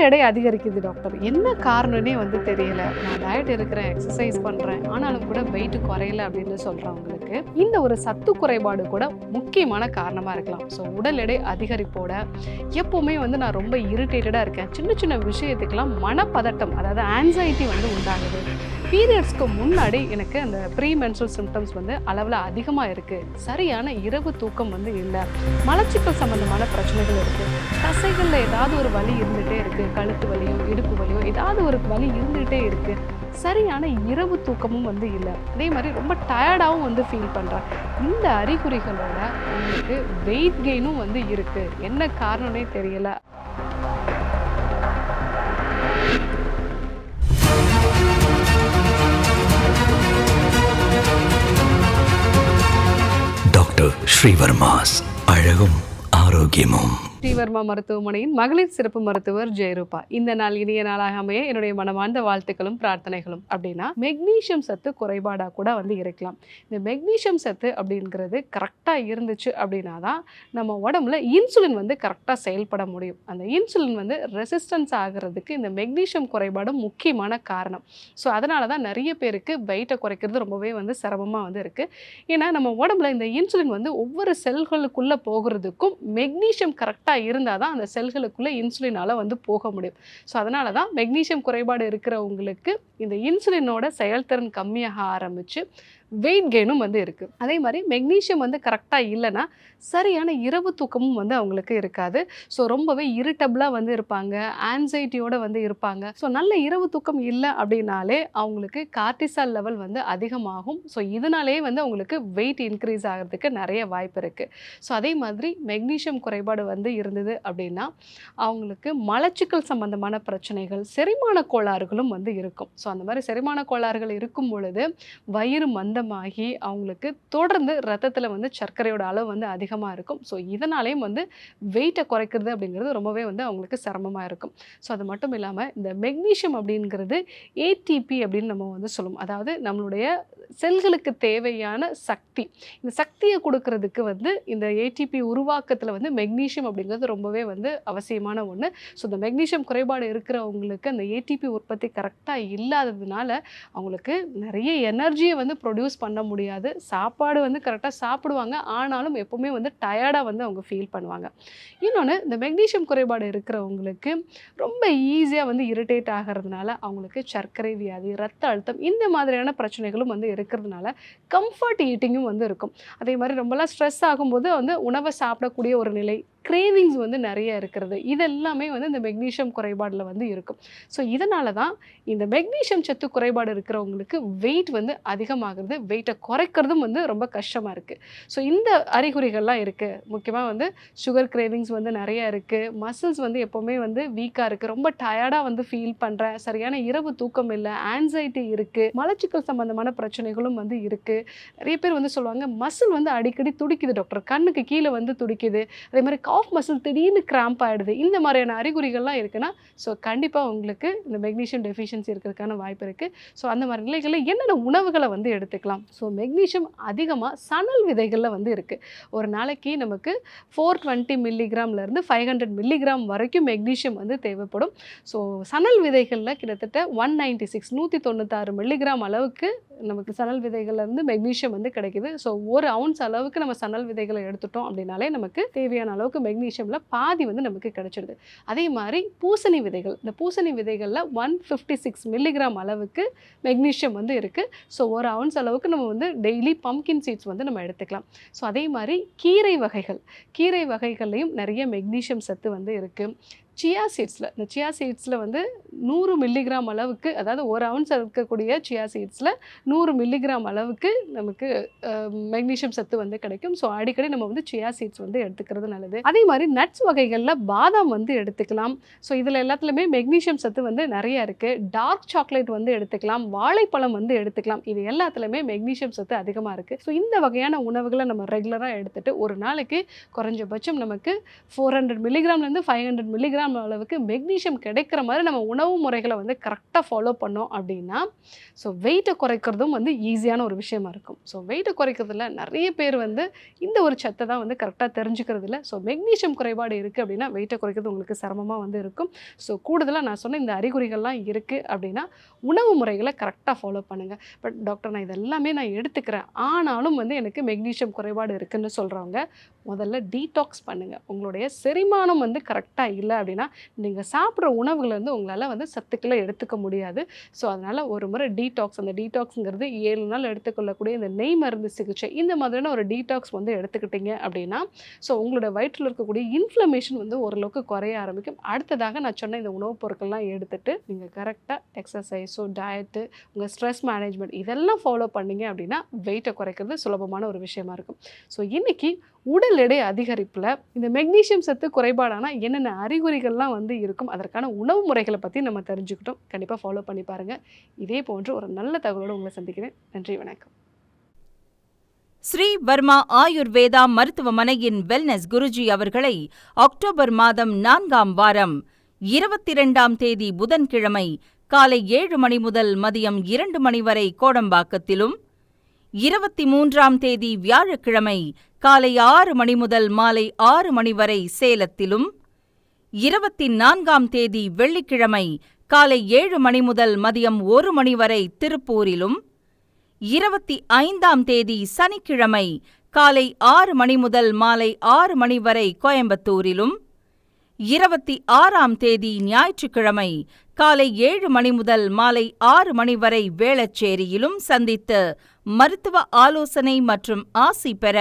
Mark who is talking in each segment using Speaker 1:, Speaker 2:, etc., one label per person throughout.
Speaker 1: உடல் எடை அதிகரிக்குது டாக்டர். என்ன காரணம்னே வந்து தெரியல. நான் டயட் இருக்கிறேன் எக்ஸசைஸ் பண்ணுறேன் ஆனாலும் கூட வெயிட் குறையல அப்படின்னு சொல்கிறவங்களுக்கு இந்த ஒரு சத்து குறைபாடு கூட முக்கியமான காரணமாக இருக்கலாம். ஸோ உடல் எடை அதிகரிப்போட எப்போவுமே வந்து நான் ரொம்ப இரிட்டேட்டடாக இருக்கேன். சின்ன சின்ன விஷயத்துக்கெல்லாம் மனப்பதட்டம் அதாவது ஆன்சைட்டி வந்து உண்டாகுது. பீரியட்ஸ்க்கு முன்னாடி எனக்கு அந்த ப்ரீ மென்சுரல் சிம்டம்ஸ் வந்து அளவில் அதிகமாக இருக்குது சரியான இரவு தூக்கம் வந்து இல்லை. மலச்சிக்கல் சம்மந்தமான பிரச்சனைகள் இருக்குது தசைகளில் ஏதாவது ஒரு வலி இருந்துகிட்டே இருக்குது கழுத்து வலியோ இடுப்பு வலியோ ஏதாவது ஒரு வலி இருந்துகிட்டே இருக்குது சரியான இரவு தூக்கமும் வந்து இல்லை. அதே மாதிரி ரொம்ப டயர்டாகவும் வந்து ஃபீல் பண்ணுறேன் இந்த அறிகுறிகளோட உங்களுக்கு வெயிட் கெயினும் வந்து இருக்குது என்ன காரணம்னே தெரியல.
Speaker 2: டாக்டர் ஸ்ரீவர்மாஸ். அழகும் ஆரோக்கியமும்.
Speaker 1: ஸ்ரீவர்மா மருத்துவமனையின் மகளிர் சிறப்பு மருத்துவர் ஜெயரூபா. இந்த நாள் இனிய நாளாக அமைய என்னுடைய மனமார்ந்த வாழ்த்துக்களும் பிரார்த்தனைகளும். அப்படின்னா மெக்னீஷியம் சத்து குறைபாடாக கூட வந்து இருக்கலாம். இந்த மெக்னீசியம் சத்து அப்படிங்கிறது கரெக்டாக இருந்துச்சு அப்படின்னா தான் நம்ம உடம்புல இன்சுலின் வந்து கரெக்டாக செயல்பட முடியும். அந்த இன்சுலின் வந்து ரெசிஸ்டன்ஸ் ஆகிறதுக்கு இந்த மெக்னீஷியம் குறைபாடு முக்கியமான காரணம். ஸோ அதனால தான் நிறைய பேருக்கு வெயிட்டை குறைக்கிறது ரொம்பவே வந்து சிரமமாக வந்து இருக்குது ஏன்னா நம்ம உடம்புல இந்த இன்சுலின் வந்து ஒவ்வொரு செல்களுக்குள்ளே போகிறதுக்கும் மெக்னீஷியம் கரெக்டாக இருந்தால் தான் அந்த செல்களுக்குள்ளே இன்சுலினால் வந்து போக முடியும். ஸோ அதனால தான் மெக்னீசியம் குறைபாடு இருக்கிறவங்களுக்கு இந்த இன்சுலினோட செயல்திறன் கம்மியாக ஆரம்பித்து வெயிட் கெயினும் வந்து இருக்குது அதே மாதிரி மெக்னீஷியம் வந்து கரெக்டாக இல்லைன்னா சரியான இரவு தூக்கமும் வந்து அவங்களுக்கு இருக்காது. ஸோ ரொம்பவே இரிட்டபிளாக வந்து இருப்பாங்க ஆன்சைட்டியோடு வந்து இருப்பாங்க. ஸோ நல்ல இரவு தூக்கம் இல்லை அப்படின்னாலே அவங்களுக்கு கார்டிசால் லெவல் வந்து அதிகமாகும். ஸோ இதனாலேயே வந்து அவங்களுக்கு வெயிட் இன்க்ரீஸ் ஆகிறதுக்கு நிறைய வாய்ப்பு இருக்குது ஸோ அதே மாதிரி மெக்னீசியம் குறைபாடு வந்து இருந்தது அப்படின்னா அவங்களுக்கு மலச்சிக்கல் சம்பந்தமான பிரச்சனைகள் செரிமான கோளாறுகளும் வந்து இருக்கும். ஸோ அந்த மாதிரி செரிமான கோளாறுகள் இருக்கும் பொழுது வயிறு மந்தமாகி அவங்களுக்கு தொடர்ந்து ரத்தத்தில் வந்து சர்க்கரையோட அளவு வந்து அதிகமாக இருக்கும். ஸோ இதனாலேயும் வந்து வெயிட்டை குறைக்கிறது அப்படிங்கிறது ரொம்பவே வந்து அவங்களுக்கு சிரமமாக இருக்கும். ஸோ அது மட்டும் இல்லாமல் இந்த மெக்னீஷியம் அப்படிங்கிறது ஏடிபி அப்படின்னு நம்ம வந்து சொல்லுவோம். அதாவது நம்மளுடைய செல்களுக்கு தேவையான சக்தி. இந்த சக்தியை கொடுக்கறதுக்கு வந்து இந்த ஏடிபி உருவாக்கத்தில் வந்து மெக்னீஷியம் அப்படிங்கிறது ரொம்பவே வந்து அவசியமான ஒன்று ஸோ இந்த மெக்னீஷியம் குறைபாடு இருக்கிறவங்களுக்கு அந்த ஏடிபி உற்பத்தி கரெக்டாக இல்லாததுனால அவங்களுக்கு நிறைய எனர்ஜியை வந்து ப்ரொடியூஸ் பண்ண முடியாது. சாப்பாடு வந்து கரெக்டாக சாப்பிடுவாங்க. ஆனாலும் எப்போவுமே வந்து டயர்டாக வந்து அவங்க ஃபீல் பண்ணுவாங்க. இன்னொன்று இந்த மெக்னீஷியம் குறைபாடு இருக்கிறவங்களுக்கு ரொம்ப ஈஸியாக வந்து இரிட்டேட் ஆகிறதுனால அவங்களுக்கு சர்க்கரை வியாதி ரத்த அழுத்தம் இந்த மாதிரியான பிரச்சனைகளும் வந்து இருக்கிறதுனால கம்ஃபர்ட் ஈட்டிங்கும் வந்து இருக்கும். அதே மாதிரி ரொம்பலாம் ஸ்ட்ரெஸ் ஆகும்போது வந்து உணவை சாப்பிடக்கூடிய ஒரு நிலை கிரேவிங்ஸ் வந்து நிறைய இருக்கிறது. இதெல்லாமே வந்து இந்த மெக்னீஷியம் குறைபாடில் வந்து இருக்கும். ஸோ இதனால தான் இந்த மெக்னீஷியம் சத்து குறைபாடு இருக்கிறவங்களுக்கு வெயிட் வந்து அதிகமாகிறது வெயிட்டை குறைக்கிறதும் வந்து ரொம்ப கஷ்டமாக இருக்குது ஸோ இந்த அறிகுறிகள்லாம் இருக்குது முக்கியமாக வந்து சுகர் கிரேவிங்ஸ் வந்து நிறைய இருக்குது மசில்ஸ் வந்து எப்போவுமே வந்து வீக்காக இருக்குது ரொம்ப டயர்டாக வந்து ஃபீல் பண்ணுறேன் சரியான இரவு தூக்கம் இல்லை ஆன்சைட்டி இருக்குது மலச்சிக்கல் சம்மந்தமான பிரச்சனைகளும் வந்து இருக்குது நிறைய பேர் வந்து சொல்லுவாங்க மசில் வந்து அடிக்கடி துடிக்குது டாக்டர் கண்ணுக்கு கீழே வந்து துடிக்குது. அதே மாதிரி ஆஃப் மசில் திடீர்னு கிராம்ப் ஆகிடுது இந்த மாதிரியான அறிகுறிகள்லாம் இருக்குன்னா ஸோ கண்டிப்பாக உங்களுக்கு இந்த மெக்னீஷியம் டெஃபிஷியன்சி இருக்கிறதுக்கான வாய்ப்பு இருக்குது ஸோ அந்த மாதிரி நிலைகளில் என்னென்ன உணவுகளை வந்து எடுத்துக்கலாம்? ஸோ மெக்னீஷியம் அதிகமாக சணல் விதைகளில் வந்து இருக்குது ஒரு நாளைக்கு நமக்கு ஃபோர் டுவெண்ட்டி மில்லிகிராம்லேருந்து ஃபைவ் ஹண்ட்ரட் மில்லிகிராம் வரைக்கும் மெக்னீஷியம் வந்து தேவைப்படும். ஸோ சணல் விதைகளில் கிட்டத்தட்ட ஒன் நைன்டி சிக்ஸ் நூற்றி தொண்ணூத்தாறு மில்லிகிராம் அளவுக்கு நமக்கு சணல் விதைகள்லேருந்து மெக்னீஷியம் வந்து கிடைக்குது. ஸோ ஒரு அவுன்ஸ் அளவுக்கு நம்ம சணல் விதைகளை எடுத்துட்டோம் அப்படின்னாலே நமக்கு தேவையான அளவுக்கு மெக்னீஷியமில் பாதி வந்து நமக்கு கிடச்சிடுது அதே மாதிரி பூசணி விதைகள் இந்த பூசணி விதைகளில் ஒன் ஃபிஃப்டி சிக்ஸ் மில்லிகிராம் அளவுக்கு மெக்னீஷியம் வந்து இருக்குது ஸோ ஒரு அவுன்ஸ் அளவுக்கு நம்ம வந்து டெய்லி பம்கின் சீட்ஸ் வந்து நம்ம எடுத்துக்கலாம். ஸோ அதே மாதிரி கீரை வகைகள் கீரை வகைகள்லையும் நிறைய மெக்னீஷியம் சத்து வந்து இருக்குது சியா சீட்ஸில் இந்த சியா சீட்ஸில் வந்து நூறு மில்லிகிராம் அளவுக்கு அதாவது ஒரு அவுன்ஸ் இருக்கக்கூடிய சியா சீட்ஸில் நூறு மில்லிகிராம் அளவுக்கு நமக்கு மெக்னீஷியம் சத்து வந்து கிடைக்கும். ஸோ அடிக்கடி நம்ம வந்து சியா சீட்ஸ் வந்து எடுத்துக்கிறது நல்லது. அதே மாதிரி நட்ஸ் வகைகளில் பாதாம் வந்து எடுத்துக்கலாம். ஸோ இதில் எல்லாத்துலேயுமே மெக்னீஷியம் சத்து வந்து நிறைய இருக்குது டார்க் சாக்லேட் வந்து எடுத்துக்கலாம். வாழைப்பழம் வந்து எடுத்துக்கலாம். இது எல்லாத்துலேயுமே மெக்னீஷியம் சத்து அதிகமாக இருக்குது ஸோ இந்த வகையான உணவுகளை நம்ம ரெகுலராக எடுத்துகிட்டு ஒரு நாளைக்கு குறைஞ்சபட்சம் நமக்கு ஃபோர் ஹண்ட்ரட் மில்லிகிராம்லேருந்து ஃபைவ் ஹண்ட்ரட் மில்லிகிராம் தேவையான அளவுக்கு மெக்னீஷியம் கிடைக்கிற மாதிரி நம்ம உணவு முறைகளை வந்து கரெக்டாக ஃபாலோ பண்ணோம் அப்படின்னா ஸோ வெயிட்டை குறைக்கிறதும் வந்து ஈஸியான ஒரு விஷயமா இருக்கும். ஸோ வெயிட்டை குறைக்கிறதுல நிறைய பேர் வந்து இந்த ஒரு சத்தை தான் வந்து கரெக்டாக தெரிஞ்சுக்கிறது இல்லை. ஸோ மெக்னீஷியம் குறைபாடு இருக்குது அப்படின்னா வெயிட்டை குறைக்கிறது உங்களுக்கு சிரமமாக வந்து இருக்கும். ஸோ கூடுதலாக நான் சொன்ன இந்த அறிகுறிகள்லாம் இருக்குது அப்படின்னா உணவு முறைகளை கரெக்டாக ஃபாலோ பண்ணுங்கள் பட் டாக்டர் நான் இதெல்லாமே நான் எடுத்துக்கிறேன். ஆனாலும் வந்து எனக்கு மெக்னீஷியம் குறைபாடு இருக்குதுன்னு சொல்கிறவங்க முதல்ல டீடாக்ஸ் பண்ணுங்கள் உங்களுடைய செரிமானம் வந்து கரெக்டாக இல்லை அப்படின்னா நீங்கள் சாப்பிட்ற உணவுலேருந்து உங்களால் வந்து சத்துக்களை எடுத்துக்க முடியாது. ஸோ அதனால் ஒரு முறை டீடாக்ஸ் அந்த டீடாக்ஸுங்கிறது ஏழு நாள் எடுத்துக்கொள்ளக்கூடிய இந்த நெய் மருந்து சிகிச்சை இந்த மாதிரியான ஒரு டீடாக்ஸ் வந்து எடுத்துக்கிட்டீங்க அப்படின்னா ஸோ உங்களோட வயிற்றில் இருக்கக்கூடிய இன்ஃப்ளமேஷன் வந்து ஓரளவுக்கு குறைய ஆரம்பிக்கும். அடுத்ததாக நான் சொன்ன இந்த உணவுப் பொருட்கள்லாம் எடுத்துட்டு நீங்கள் கரெக்டாக எக்ஸசைஸோ டயட்டு உங்கள் ஸ்ட்ரெஸ் மேனேஜ்மெண்ட் இதெல்லாம் ஃபாலோ பண்ணீங்க அப்படின்னா வெயிட்டை குறைக்கிறது சுலபமான ஒரு விஷயமா இருக்கும். ஸோ இன்னைக்கு உடல் எடை அதிகரிப்பில் இந்த மெக்னீஷியம் சத்து குறைபாடான என்னென்ன அறிகுறிகள்லாம் வந்து இருக்கும். அதற்கான உணவு முறைகளை பற்றி நம்ம தெரிஞ்சுக்கிட்டோம். கண்டிப்பாக ஃபாலோ பண்ணி பாருங்கள் இதே போன்று ஒரு நல்ல தகவலோடு உங்களை சந்திக்கிறேன். நன்றி வணக்கம்.
Speaker 3: ஸ்ரீ வர்மா ஆயுர்வேதா மருத்துவமனையின் வெல்னஸ் குருஜி அவர்களை அக்டோபர் மாதம் நான்காம் வாரம் இருபத்தி இரண்டாம் தேதி புதன்கிழமை காலை ஏழு மணி முதல் மதியம் இரண்டு மணி வரை கோடம்பாக்கத்திலும் இருபத்தி மூன்றாம் தேதி வியாழக்கிழமை காலை ஆறு மணி முதல் மாலை ஆறு மணி வரை சேலத்திலும் இருபத்தி நான்காம் தேதி வெள்ளிக்கிழமை காலை ஏழு மணி முதல் மதியம் ஒரு மணி வரை திருப்பூரிலும் இருபத்தி ஐந்தாம் தேதி சனிக்கிழமை காலை ஆறு மணி முதல் மாலை ஆறு மணி வரை கோயம்புத்தூரிலும் இருபத்தி ஆறாம் தேதி ஞாயிற்றுக்கிழமை காலை ஏழு மணி முதல் மாலை ஆறு மணி வரை வேளச்சேரியிலும் சந்தித்து மருத்துவ ஆலோசனை மற்றும் ஆசி பெற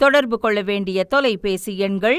Speaker 3: தொடர்பு கொள்ள வேண்டிய தொலைபேசி எண்கள்